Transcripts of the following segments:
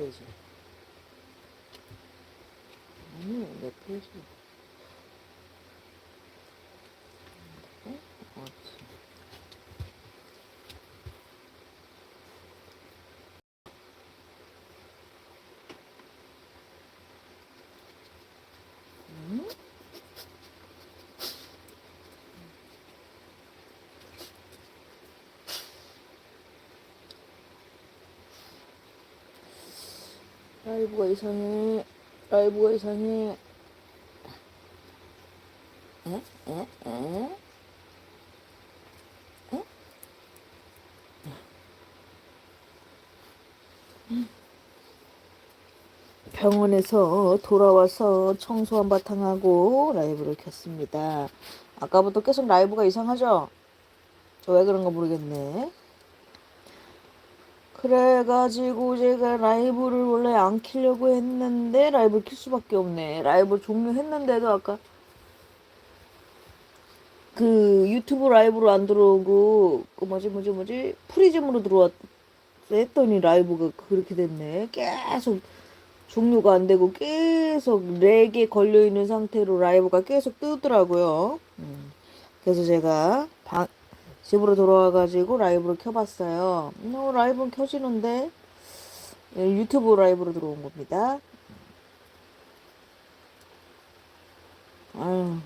페이지. 아니, 몇 페이지? 라이브가 이상해. 라이브가 이상해. 에? 에? 에? 에? 병원에서 돌아와서 청소 한바탕 하고 라이브를 켰습니다. 아까부터 계속 라이브가 이상하죠? 저 왜 그런가 모르겠네. 그래가지고 제가 라이브를 원래 안 키려고 했는데 라이브를 킬 수밖에 없네. 라이브 종료했는데도 아까 그 유튜브 라이브로 안 들어오고 그 뭐지 뭐지 뭐지 프리즘으로 들어왔 했더니 라이브가 그렇게 됐네. 계속 종료가 안 되고 계속 렉에 걸려 있는 상태로 라이브가 계속 뜨더라고요. 음. 그래서 제가 방, 집으로 돌아와가지고 라이브를 켜봤어요. 어, 라이브는 켜지는데 예, 유튜브 라이브로 들어온 겁니다. 아유,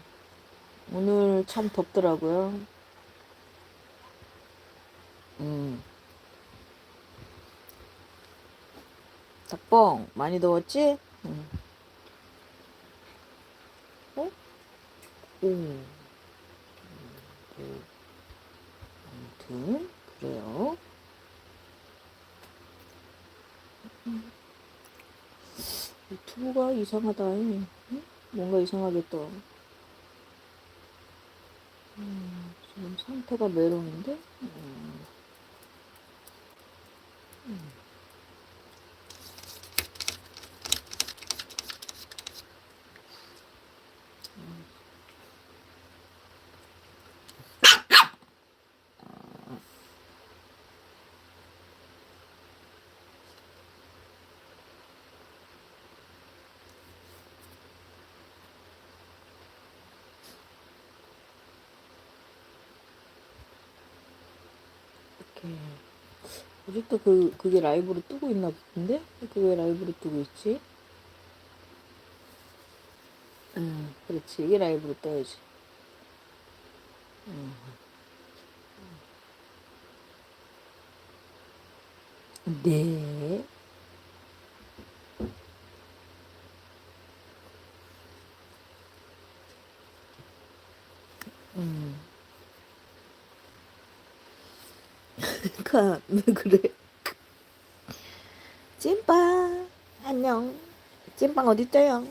오늘 참 덥더라고요. 음. 닭봉 많이 더웠지? 응. 어? 오. 음, 아무튼 그래요. 음. 유튜브가 이상하다. 응? 뭔가 이상하겠다. 음, 지금 상태가 메롱인데? 음. 음. 이렇게 아직도 그 그게 라이브로 뜨고 있나 본데 그게 왜 라이브로 뜨고 있지? 응, 그렇지 이게 라이브로 떠야지. 응. 네. 음. 가, 왜 그래? 찐빵, 안녕. 찐빵 어딨어요?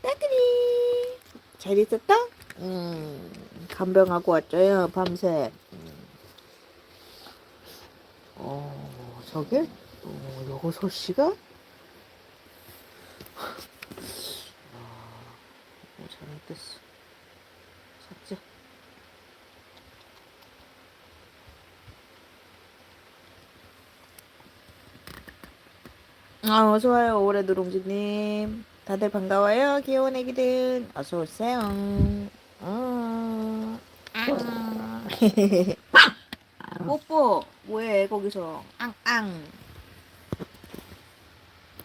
따그리. 잘 있었다? 음, 간병하고 왔죠요, 밤새. 음. 어, 저게? 어, 여섯 시가? 어, 잘못됐어. 삭제. 아, 어서 와요, 올해 누룽지님. 다들 반가워요, 귀여운 애기들. 어서 오세요. 음. 아. 뽀뽀, 뭐해, 거기서. 앙앙.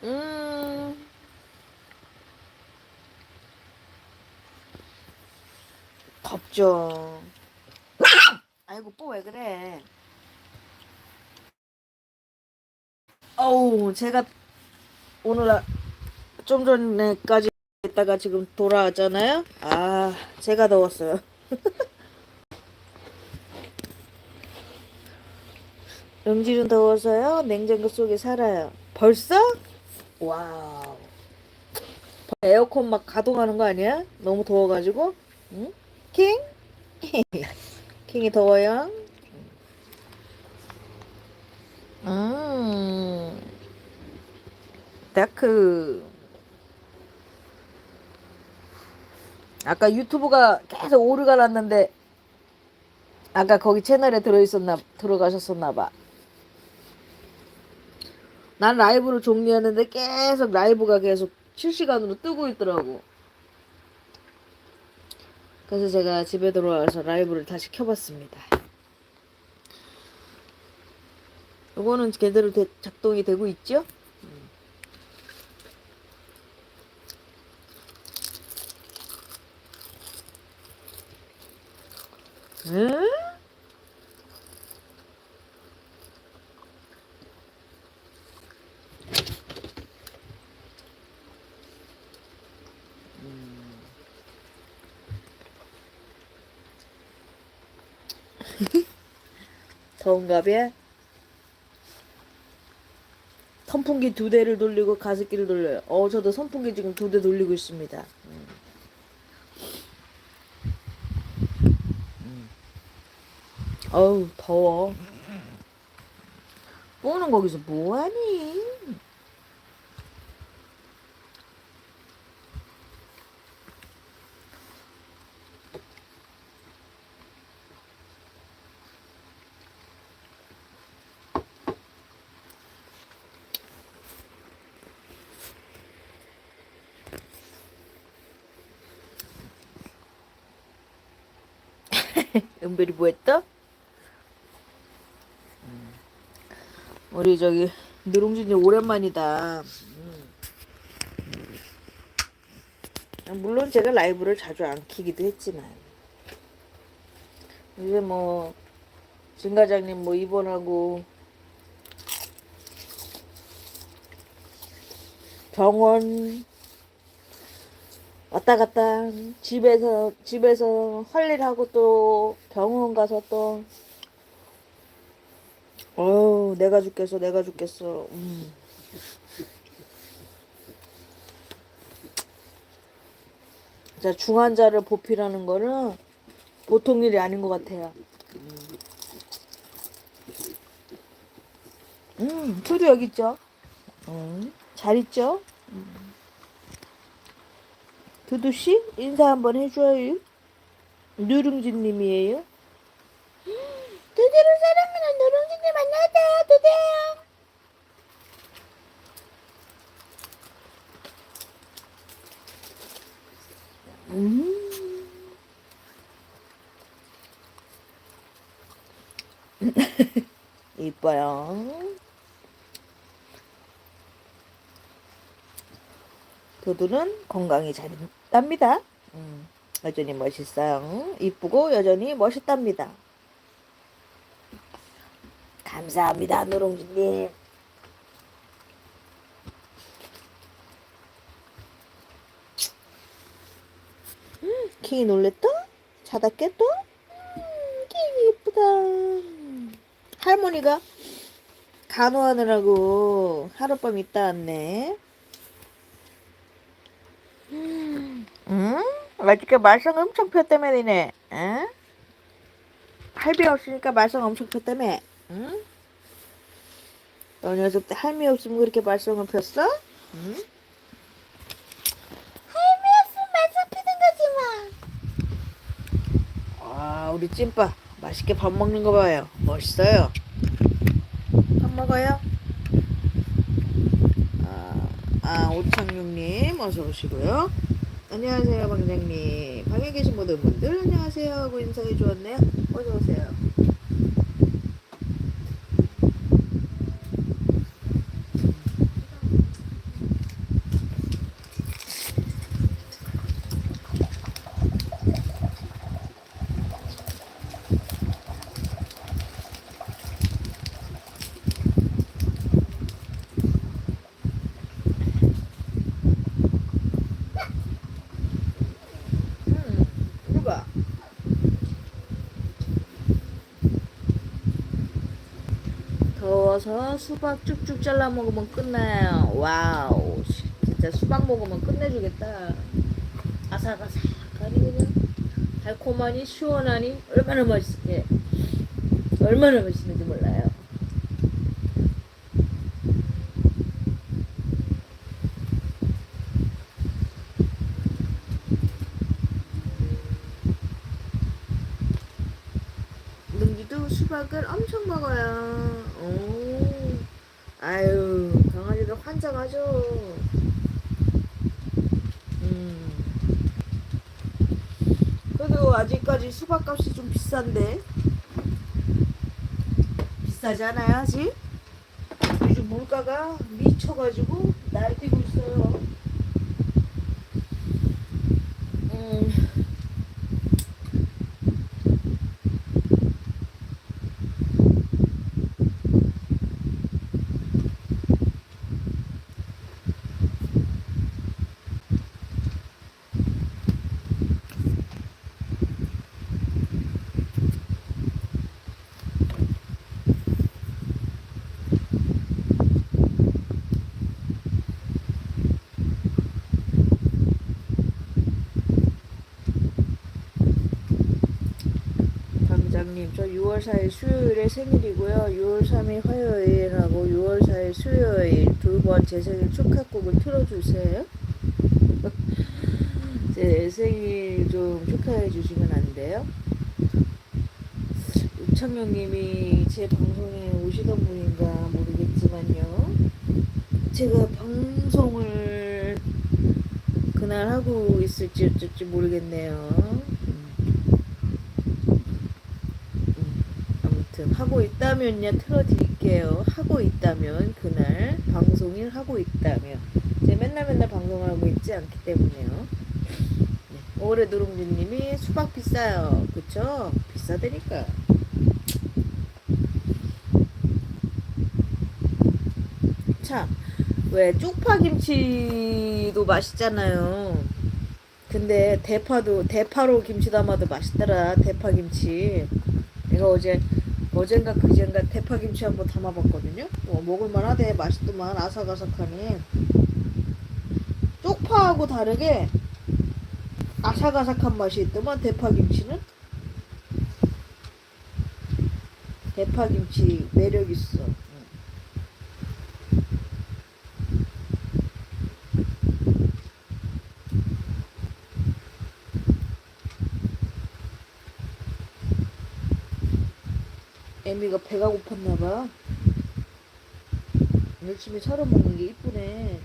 음. 덥죠. 아이고, 뽀 왜 그래. 어우, 제가 오늘 아- 좀 전에까지 있다가 지금 돌아왔잖아요. 아, 제가 더웠어요. 음질은 더워서요. 냉장고 속에 살아요. 벌써? 와우. 에어컨 막 가동하는 거 아니야? 너무 더워가지고. 응? 킹? 킹이 더워요. 음. 다크. 아까 유튜브가 계속 오류가 났는데 아까 거기 채널에 들어있었나 들어가셨었나 봐. 난 라이브를 종료했는데 계속 라이브가 계속 실시간으로 뜨고 있더라고. 그래서 제가 집에 들어와서 라이브를 다시 켜봤습니다. 요거는 제대로 되- 작동이 되고 있죠? 응? 더운가 봐. 선풍기 두 대를 돌리고 가습기를 돌려요. 어, 저도 선풍기 지금 두 대 돌리고 있습니다. 음. 음. 어우, 더워. 뽀는 거기서 뭐하니? 은별이 뭐했다? 우리 저기 누룽진이 오랜만이다. 음. 물론 제가 라이브를 자주 안 키기도 했지만 이제 뭐 진과장님 뭐 입원하고 병원 왔다 갔다 집에서 집에서 할 일 하고 또 병원 가서 또 어우 내가 죽겠어 내가 죽겠어 음. 자 중환자를 보필하는 거는 보통 일이 아닌 것 같아요 음 투도 여기 있죠 음, 잘 있죠 두두 씨 인사 한번 해줘요. 누룽진 님이에요. 두두를 사랑하는 누룽진님 만나다 두두요. 음. 이뻐요. 도두는 건강히 잘 있답니다. 음, 여전히 멋있어요. 이쁘고 여전히 멋있답니다. 감사합니다, 노롱진님. 음, 놀랬다? 자다 깼다? 음, 예쁘다. 할머니가 간호하느라고 하룻밤 있다 왔네. 응? 어저께 말썽 엄청 폈다며 니네 응? 할미 없으니까 말썽 엄청 폈다며 응? 너 녀석 때 할미 없으면 그렇게 말썽을 폈어? 응? 할미 없으면 말썽 피는 거지 뭐. 와 우리 찐빠 맛있게 밥 먹는 거 봐요 멋있어요 밥 먹어요? 아, 아 오창육님 어서 오시고요. 안녕하세요 방장님. 방에 계신 모든 분들 안녕하세요 하고 인사해 주었네요. 어서 오세요. 음, 이거 봐. 더워서 수박 쭉쭉 잘라 먹으면 끝나요. 와우. 진짜 수박 먹으면 끝내주겠다. 아삭아삭하니 그냥 달콤하니 시원하니 얼마나 맛있게 얼마나 맛있는지 몰라요. 능지도 수박을 엄청 먹어요. 오. 아유, 강아지들 환장하죠. 음. 그래도 아직까지 수박값이 좀 비싼데. 비싸지 않아요, 아직? 요즘 물가가 미쳐가지고 날뛰고 있어요. 음. 당장님, 저 6월 4일 수요일에 생일이고요. 6월 3일 화요일하고 6월 4일 수요일 두 번 제 생일 축하곡을 틀어주세요. 제 생일 좀 축하해 주시면 안 돼요? 우창영님이 제 방송에 오시던 분인가 모르겠지만요. 제가 방송을 그날 하고 있을지 어쩔지 모르겠네요. 음. 아무튼 하고 있다면요. 틀어드릴게요. 하고 있다면 그날 방송일 하고 있다면. 제가 맨날 맨날 방송을 하고 있지 않기 때문에요. 네. 올해 누룽지님이 수박 비싸요. 그쵸? 비싸다니까. 참왜 쪽파김치도 맛있잖아요. 근데 대파도 대파로 김치 담아도 맛있더라. 대파 김치. 내가 어제 어젠가 그젠가 대파김치 한번 담아봤거든요. 어, 먹을만 하대 맛있더만 아삭아삭하니 쪽파하고 다르게 아삭아삭한 맛이 있더만 대파김치는 대파김치 매력 있어. 애미가 배가 고팠나봐. 열심히 차려 먹는 게 이쁘네.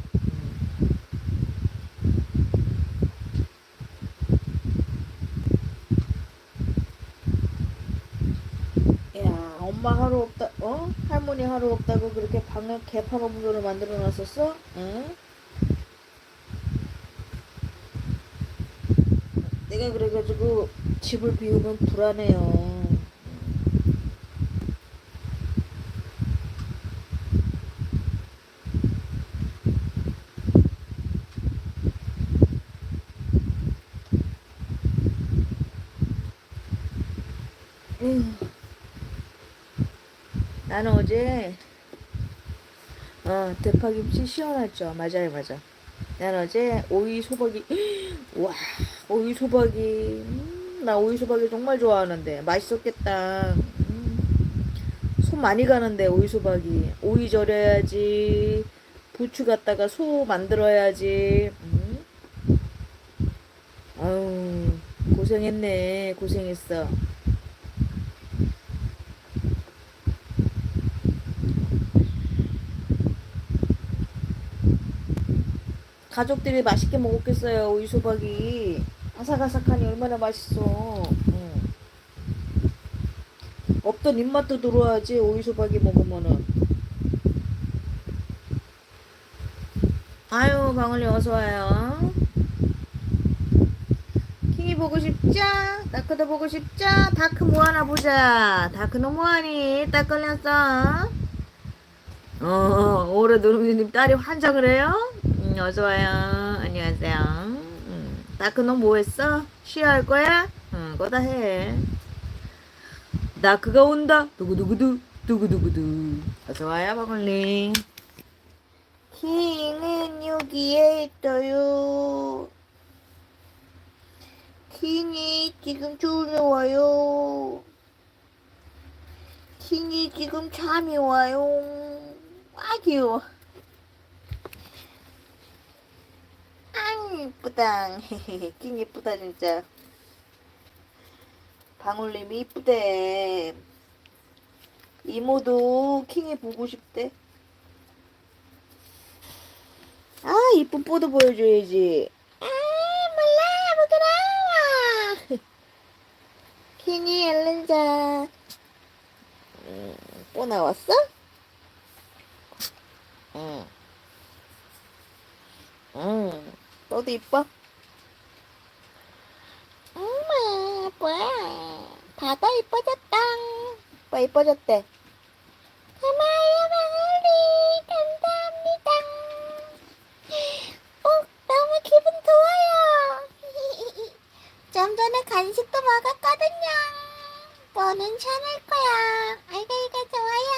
야, 엄마 하루 없다, 어? 할머니 하루 없다고 그렇게 개판 음료를 만들어 놨었어? 응? 내가 그래가지고 집을 비우면 불안해요. 에휴. 나는 어제 어 대파김치 시원했죠? 맞아요 맞아. 난 어제 오이 소박이 와 오이 소박이 음, 나 오이 소박이 정말 좋아하는데 맛있었겠다. 음, 손 많이 가는데 오이 소박이. 오이 절여야지. 부추 갖다가 소 만들어야지. 음. 아유 고생했네. 고생했어 가족들이 맛있게 먹었겠어요 오이 소박이 아삭아삭하니 얼마나 맛있어 응. 없던 입맛도 들어와야지 오이 소박이 먹으면은 아유 방울이 어서 와요 킹이 보고 싶죠? 다크도 보고 싶죠? 다크 뭐하나 보자 다크는 뭐하니? 딱 걸렸어 어 올해 노름이님 딸이 환장을 해요? 음, 어서와요. 안녕하세요. 음, 다크 너 뭐 했어? 쉬어할 거야? 응, 거다 해. 다크가 온다. 두구두구두, 두구두구두. 어서와요, 바글리. 킹은 여기에 있어요. 킹이 지금 졸려 와요. 킹이 지금 잠이 와요. 아, 귀여워. 아 이쁘다 킹 이쁘다 진짜 방울님이 이쁘대 이모도 킹이 보고 싶대 이쁜 뽀도 보여줘야지. 아, 몰라, 부끄러워. 괜히 얼른 자. 음, 뽀 나왔어? 응. 응. 뽀도 이뻐? 엄마, 뭐야. 다다 이뻐졌다. 뽀 이뻐졌대. 고마워요, 마을이. 감사합니다. 어, 너무 기분 좋아요. 좀 전에 간식도 먹었거든요. 뭐는 참을 거야. 아이고, 이거 좋아요.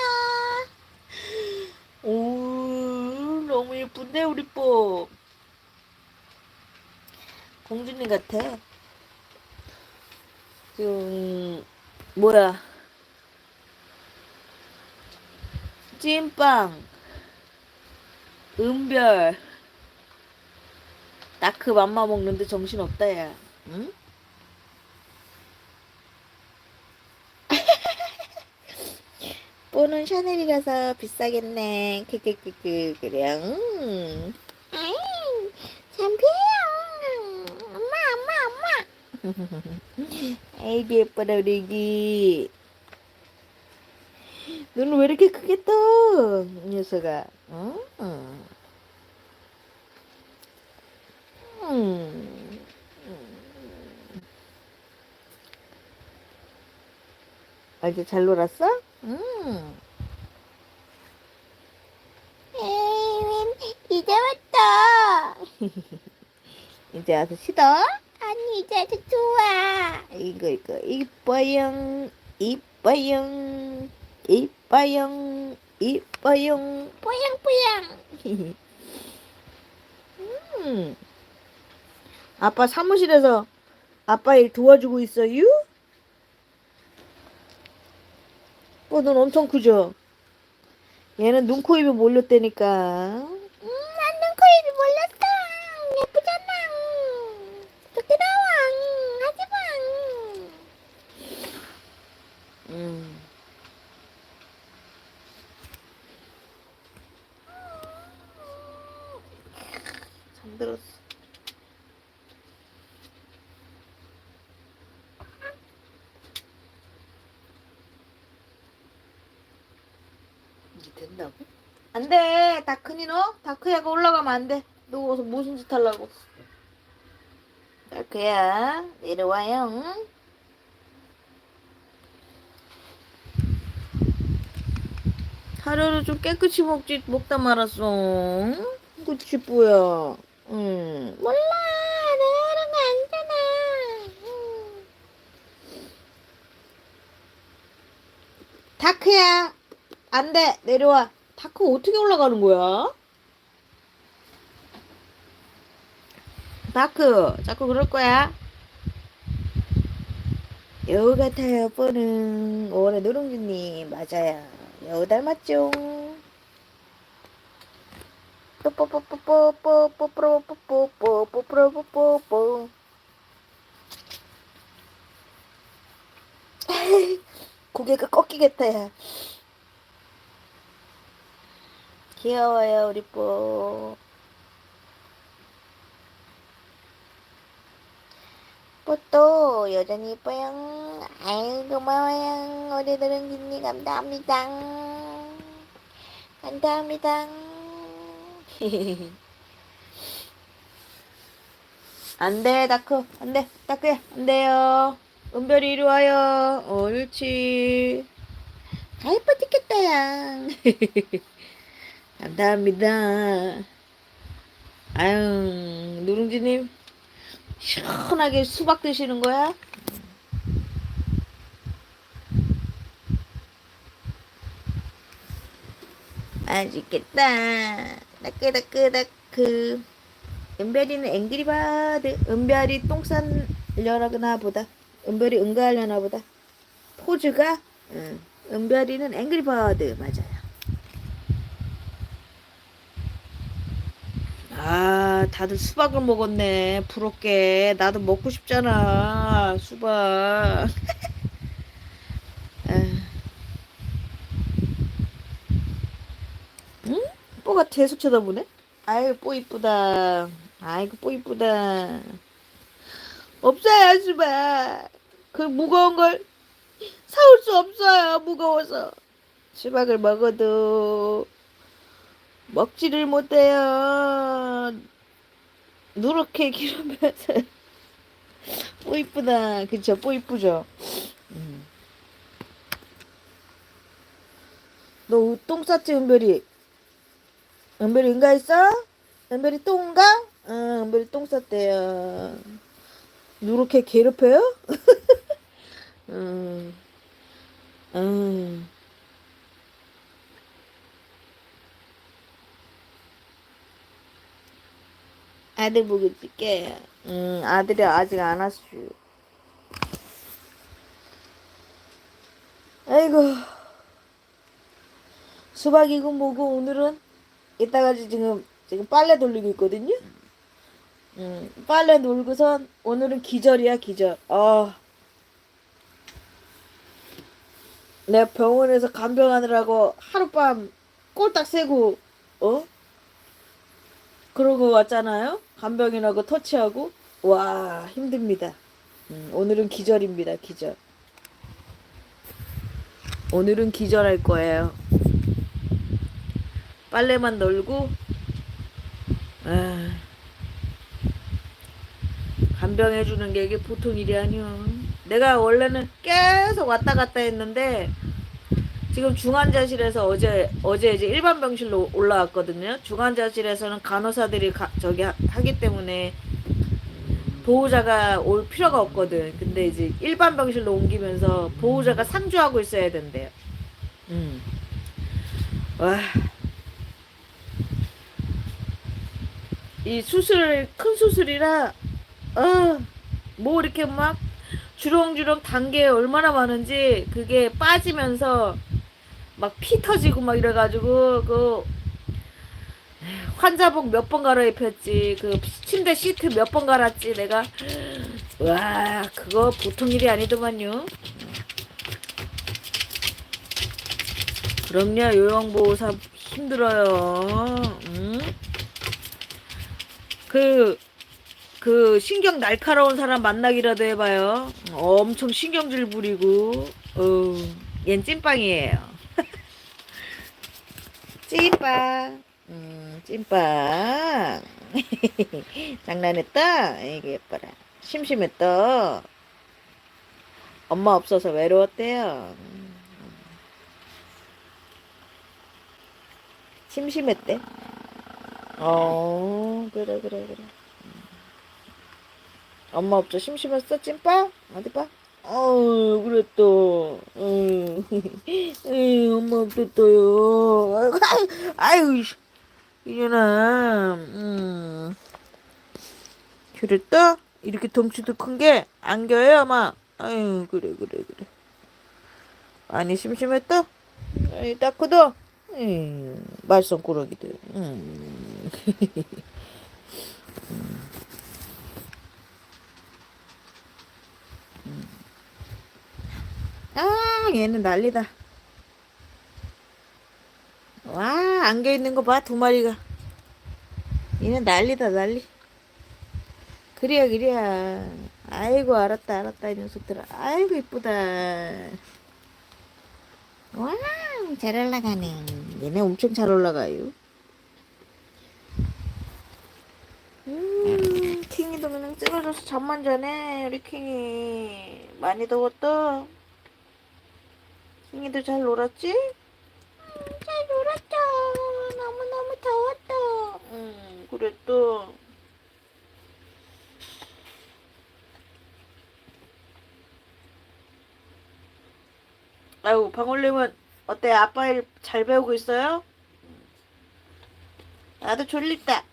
오, 너무 예쁜데, 우리 뽀. 공주님 같아. 좀, 뭐야. 찐빵. 은별. 나크 맘마 먹는데 정신 없다 야. 응? 뽀는 샤넬이라서 비싸겠네. 크크크크 그래. 음. 엄마, 엄마. 아이고 예뻐라 우리 애기. 눈을 왜 이렇게 크게 떠? 이 녀석아. 응? 음. 아, 이제 잘 놀았어? 음. 에이, 이제 왔다. 이제 와서 쉬어? 이제 아주 좋아. 이거, 이거, 이뻐용, 이뻐용, 이뻐용, 이뻐용, 뽀용뽀용. 음. 아빠 사무실에서 아빠 일 도와주고 있어요? 어, 넌 엄청 크죠? 얘는 눈, 코, 입이 몰렸다니까. 음, 난 눈, 코, 입이 몰렸다. 예쁘잖아. 부끄러워. 하지 마. 음. 잠들었어. 이게 된다고? 안 돼. 다크니 너? 다크야가 올라가면 안 돼. 누워서 무슨 짓 하려고. 다크야, 내려와요. 응? 사료를 좀 깨끗이 먹지, 먹다 말았어. 응? 그치, 뿌야. 응. 몰라. 내가 그런 거 아니잖아. 응. 다크야. 안 돼. 내려와. 다크 어떻게 올라가는 거야? 다크, 자꾸 그럴 거야? 여우 같아요, 뽀는. 올해 누룽지님, 맞아요. 여우 닮았죠? 뽀뽀뽀뽀뽀뽀뽀뽀뽀뽀뽀뽀뽀뽀뽀뽀 고개가 꺾이겠다, 야. 귀여워요, 우리 뽀. 뽀또 여전히 이뻐요. 아유 고마워요. 우리 누룽지님 감사합니다. 감사합니다. 안 돼 다크 안 돼 다크야 안 돼요. 은별이 이리 와요. 옳지. 다 예뻐 죽겠다 야. 감사합니다. 아유 누룽지님 시원하게 수박 드시는 거야? 맛있겠다. 다크다크다크. 은별이는 앵그리바드. 은별이 똥 싸려나 보다. 은별이 응가하려나 보다. 포즈가? 응. 은별이는 앵그리바드. 맞아요. 아, 다들 수박을 먹었네. 부럽게. 나도 먹고 싶잖아. 수박. 에휴. 응? 뽀가 계속 쳐다보네? 아이고 뽀 이쁘다. 아이고 뽀 이쁘다. 없어요 수박. 그 무거운 걸 사올 수 없어요 무거워서. 수박을 먹어도 먹지를 못해요. 누렇게 기르면서 뽀 이쁘다. 그쵸 뽀 이쁘죠. 음. 너똥 쌌지 은별이? 은별이 응가 했어? 은별이 똥가? 응 은별이 똥 쌌대요. 누렇게 괴롭혀요? 응. 응. 아들 보고 줄게. 응, 아들이 아직 안 왔슈. 아이고. 수박이고 뭐고 오늘은 이따가 지금 지금 빨래 돌리고 있거든요. 음, 빨래 놀고선 오늘은 기절이야 기절. 아, 내가 병원에서 간병하느라고 하룻밤 꼴딱 새고 어 그러고 왔잖아요. 간병인하고 터치하고 와 힘듭니다. 음, 오늘은 기절입니다 기절. 오늘은 기절할 거예요. 빨래만 널고 아, 간병해 주는 게 이게 보통 일이 아니야. 내가 원래는 계속 왔다 갔다 했는데 지금 중환자실에서 어제 어제 이제 일반 병실로 올라왔거든요. 중환자실에서는 간호사들이 가, 저기 하, 하기 때문에 보호자가 올 필요가 없거든. 근데 이제 일반 병실로 옮기면서 보호자가 상주하고 있어야 된대요. 음. 와. 이 수술 큰 수술이라 어뭐 이렇게 막 주렁주렁 단계 얼마나 많은지 그게 빠지면서 막 피 터지고 막 이래가지고 그 환자복 몇 번 갈아입혔지. 그 침대 시트 몇 번 갈았지 내가. 와 그거 보통 일이 아니더만요. 그럼요 요양보호사 힘들어요. 응? 그, 그, 신경 날카로운 사람 만나기라도 해봐요. 엄청 신경질 부리고, 어, 얜 찐빵이에요. 찐빵. 음, 찐빵. 장난했다? 이게 예뻐라. 심심했다. 엄마 없어서 외로웠대요. 심심했대. 어, 그래, 그래, 그래. 엄마 없죠? 심심했어? 찐빵? 어디 봐? 어, 그랬다. 어, 에이, 엄마 없었어요. 씨. 이년아, 음. 그랬다? 이렇게 덩치도 큰 게 안겨요, 아마. 아유, 그래, 그래, 그래. 많이 심심했다? 아이, 딱 크다? 음, 말썽꾸러기들. 음. 아, 얘는 난리다. 와, 안겨 있는 거 봐, 두 마리가. 얘는 난리다, 난리. 그래야, 그래야. 아이고, 알았다, 알았다, 이 녀석들아. 아이고, 이쁘다. 와, 잘 올라가네. 얘네 엄청 잘 올라가요. 음, 그냥 쓰러져서 잠만 자네, 우리 킹이. 많이 더웠다. 킹이도 잘 놀았지? 음, 잘 놀았죠. 너무너무 더웠다. 음, 그랬다. 아유, 방울님은 어때? 아빠 일 잘 배우고 있어요? 나도 졸립다.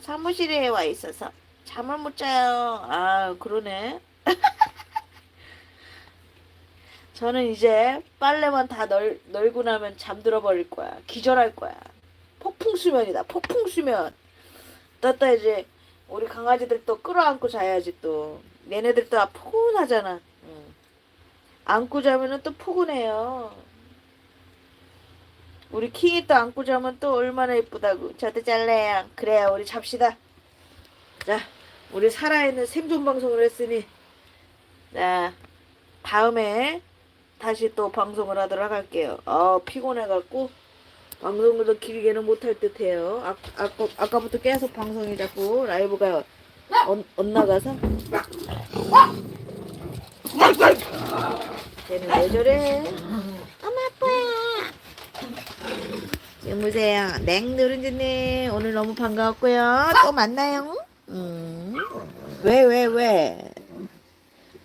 사무실에 와 있어서 잠을 못 자요. 아, 그러네. 저는 이제 빨래만 다 널, 널고 나면 잠들어 버릴 거야. 기절할 거야. 폭풍 수면이다. 폭풍 수면. 떴다 이제 우리 강아지들 또 끌어안고 자야지 또. 얘네들 또 포근하잖아. 응. 안고 자면은 또 포근해요. 우리 킹이 또 안고 자면 또 얼마나 예쁘다고. 저도 잘래요. 그래요, 우리 잡시다. 자, 우리 살아있는 생존 방송을 했으니, 자, 다음에 다시 또 방송을 하도록 할게요. 아, 피곤해갖고, 방송을 더 길게는 못할 듯 해요. 아, 아까, 아까부터 계속 방송이 자꾸 라이브가 엇, 엇나가서. 쟤는 왜 저래? 엄마 아빠야. 지금 보세요. 냉 누른지님 오늘 너무 반가웠고요. 또 만나요. 음. 왜, 왜, 왜?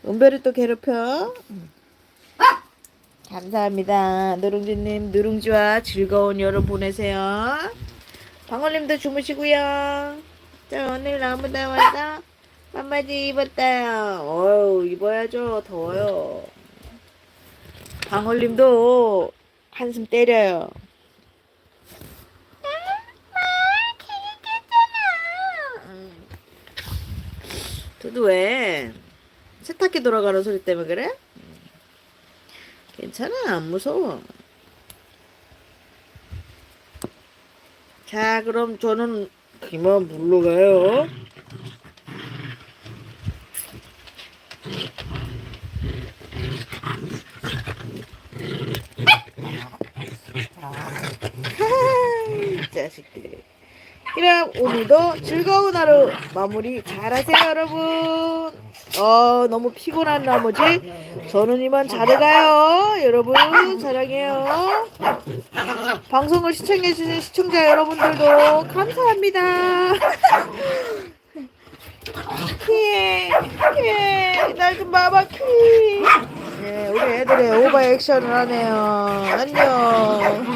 은별이 또 괴롭혀? 감사합니다. 누룽지님, 누룽지와 즐거운 여름 보내세요. 방울님도 주무시고요. 자, 오늘 나무다 와서 반바지 입었다요. 어우, 입어야죠. 더워요. 방울님도 한숨 때려요. 두두 왜? 세탁기 돌아가는 소리 때문에 그래? 괜찮아 안 무서워. 자 그럼 저는 그만 물러가요 하하, 자식들 그럼 오늘도 즐거운 하루 마무리 잘하세요 여러분. 어 너무 피곤한 나머지 저는 이만 자러 가요. 여러분 사랑해요. 방송을 시청해주신 시청자 여러분들도 감사합니다. 키에 키에 날좀 봐봐 키. 네, 우리 애들의 오버 액션을 하네요. 안녕